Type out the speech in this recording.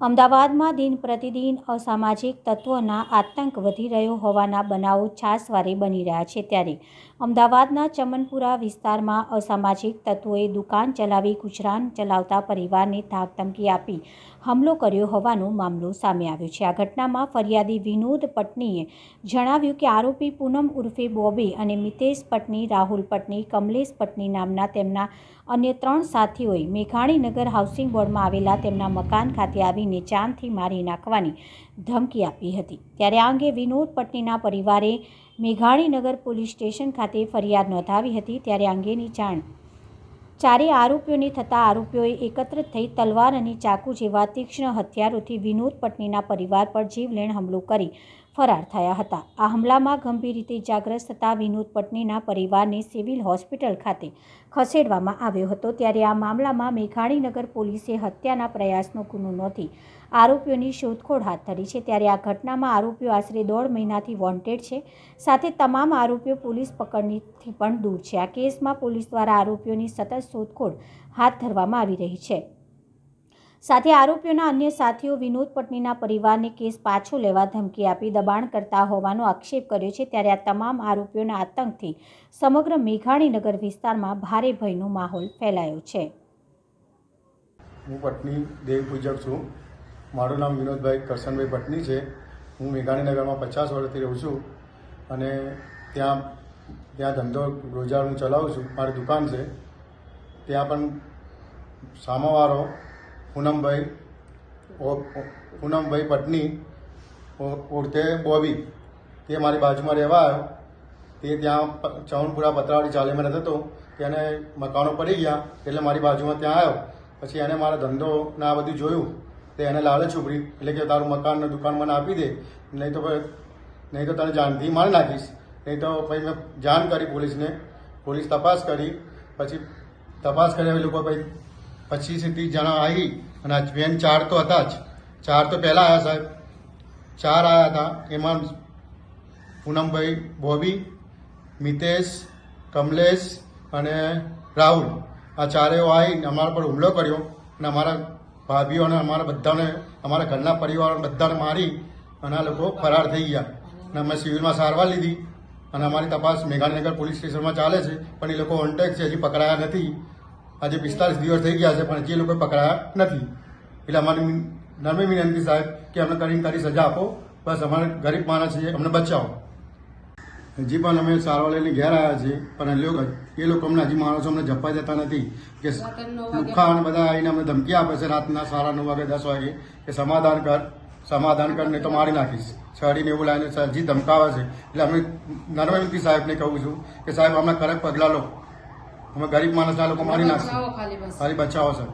અમદાવાદમાં દિન પ્રતિદિન અસામાજિક તત્વોના આતંક વધી રહ્યો હોવાના બનાવો છાસવારે બની રહ્યા છે ત્યારે અમદાવાદના ચમનપુરા વિસ્તારમાં અસામાજિક તત્વોએ દુકાન ચલાવી ગુજરાન ચલાવતા પરિવારને ધાકધમકી આપી હુમલો કર્યો હોવાનો મામલો સામે આવ્યો છે. આ ઘટનામાં ફરિયાદી વિનોદ પટનીએ જણાવ્યું કે આરોપી પૂનમ ઉર્ફે બોબી અને મિતેશ પટની, રાહુલ પટની, કમલેશ પટની નામના તેમના અન્ય ત્રણ સાથીઓએ મેઘાણીનગર હાઉસિંગ બોર્ડમાં આવેલા તેમના મકાન ખાતે આવીને ચાંદથી મારી નાખવાની ધમકી આપી હતી. ત્યારે આ અંગે વિનોદ પટનીના પરિવારે મેઘાણીનગર પોલીસ સ્ટેશન ખાતે ફરિયાદ નોંધાવી હતી. ત્યારે અંગેની જાણ ચારેય આરોપીઓને થતાં આરોપીઓએ એકત્ર થઈ તલવાર અને ચાકુ જેવા તીક્ષ્ણ હથિયારોથી વિનોદ પટનીના પરિવાર પર જીવલેણ હુમલો કરી ફરાર થયા હતા. આ હુમલામાં ગંભીર રીતે ઇજાગ્રસ્ત થતા વિનોદ પટનીના પરિવારને સિવિલ હોસ્પિટલ ખાતે ખસેડવામાં આવ્યો હતો ત્યારે આ મામલામાં મેઘાણીનગર પોલીસે હત્યાના પ્રયાસનો ગુનો નોંધી આરોપીઓની શોધખોળ હાથ ધરી છે. ત્યારે આ ઘટનામાં આરોપીઓ આશરે દોઢ મહિનાથી વોન્ટેડ છે. સાથે તમામ આરોપીઓ પોલીસ પકડનીથી પણ દૂર છે. આ કેસમાં પોલીસ દ્વારા આરોપીઓની સતત શોધખોળ હાથ ધરવામાં આવી રહી છે. સાથે આરોપીઓના અન્ય સાથીઓ વિનોદ પટનીના પરિવારને કેસ પાછો લેવા ધમકી આપી દબાણ કરતા હોવાનો આક્ષેપ કર્યો છે, ત્યારે આ તમામ આરોપીઓના આતંકથી સમગ્ર મેઘાણીનગર વિસ્તારમાં ભારે ભયનો માહોલ ફેલાયો છે. હું પટની દેવ પૂજક છું. મારું નામ વિનોદભાઈ કરશનભાઈ પટની છે. હું મેઘાણીનગરમાં પચાસ વર્ષથી રહું છું અને ત્યાં ત્યાં ધંધો રોજગાર હું ચલાવું છું. મારી દુકાન છે. ત્યાં પણ સામાવાળો પૂનમભાઈ પૂનમભાઈ પટની ઉર્તે બોબી, તે મારી બાજુમાં રહેવા આવ્યો. તે ત્યાં ચૌનપુરા પતરાવાડી ચાલીમાં રહેતો હતો. તેને મકાનો પડી ગયા, એટલે મારી બાજુમાં ત્યાં આવ્યો. પછી એને મારા ધંધો ને આ બધું જોયું. તે એને લાલચ ઉભરી એટલે કે તારું મકાન ને દુકાન મને આપી દે. નહીં તો નહીં તો તને જાનથી મારી નાખીશ. નહીં તો પછી મેં જાણ કરી પોલીસને. પોલીસ તપાસ કરી. પછી તપાસ કરી એ લોકો પછી ત્રીસ જણા આવી. અને આ બેન ચાર તો હતા જ. ચાર તો પહેલાં આવ્યા સાહેબ. ચાર આવ્યા હતા. એમાં પૂનમભાઈ બોબી, મિતેશ, કમલેશ અને રાહુલ. આ ચારેઓ આવી અમારા પર હુમલો કર્યો અને અમારા ભાભીઓ અને અમારા બધાને, અમારા ઘરના પરિવારો બધાને મારી અને આ લોકો ફરાર થઈ ગયા. અને અમે સિવિલમાં સારવાર લીધી. અને અમારી તપાસ મેઘાણીનગર પોલીસ સ્ટેશનમાં ચાલે છે. પણ એ લોકો ઓનટેક છે. હજી પકડાયા નથી. આજે પિસ્તાલીસ દિવસ થઈ ગયા છે પણ જે લોકો પકડાયા નથી. એટલે અમારી નર્મે વિનંતી સાહેબ કે અમને કરીને કરી સજા આપો. બસ અમારે ગરીબ માણસ છે અમને બચાવો. હજી પણ અમે સારવાર લઈને ઘેર આવ્યા છીએ પણ એ લોકો અમને હજી માણસો અમને જપવા જતા નથી કે અને બધા આવીને અમને ધમકી આપે છે રાતના સાડા નવ વાગે દસ વાગે. કે સમાધાન કર સમાધાન કર નહીં તો મારી નાખીશ. છડીને એવું લાવીને હજી ધમકાવે છે. એટલે અમે નર્મદી સાહેબને કહું છું કે સાહેબ અમે કરેક્ટ પગલાં લો. અમે ગરીબ માણસના લોકો મારી નાખશે. ખાલી બચાવો સાહેબ.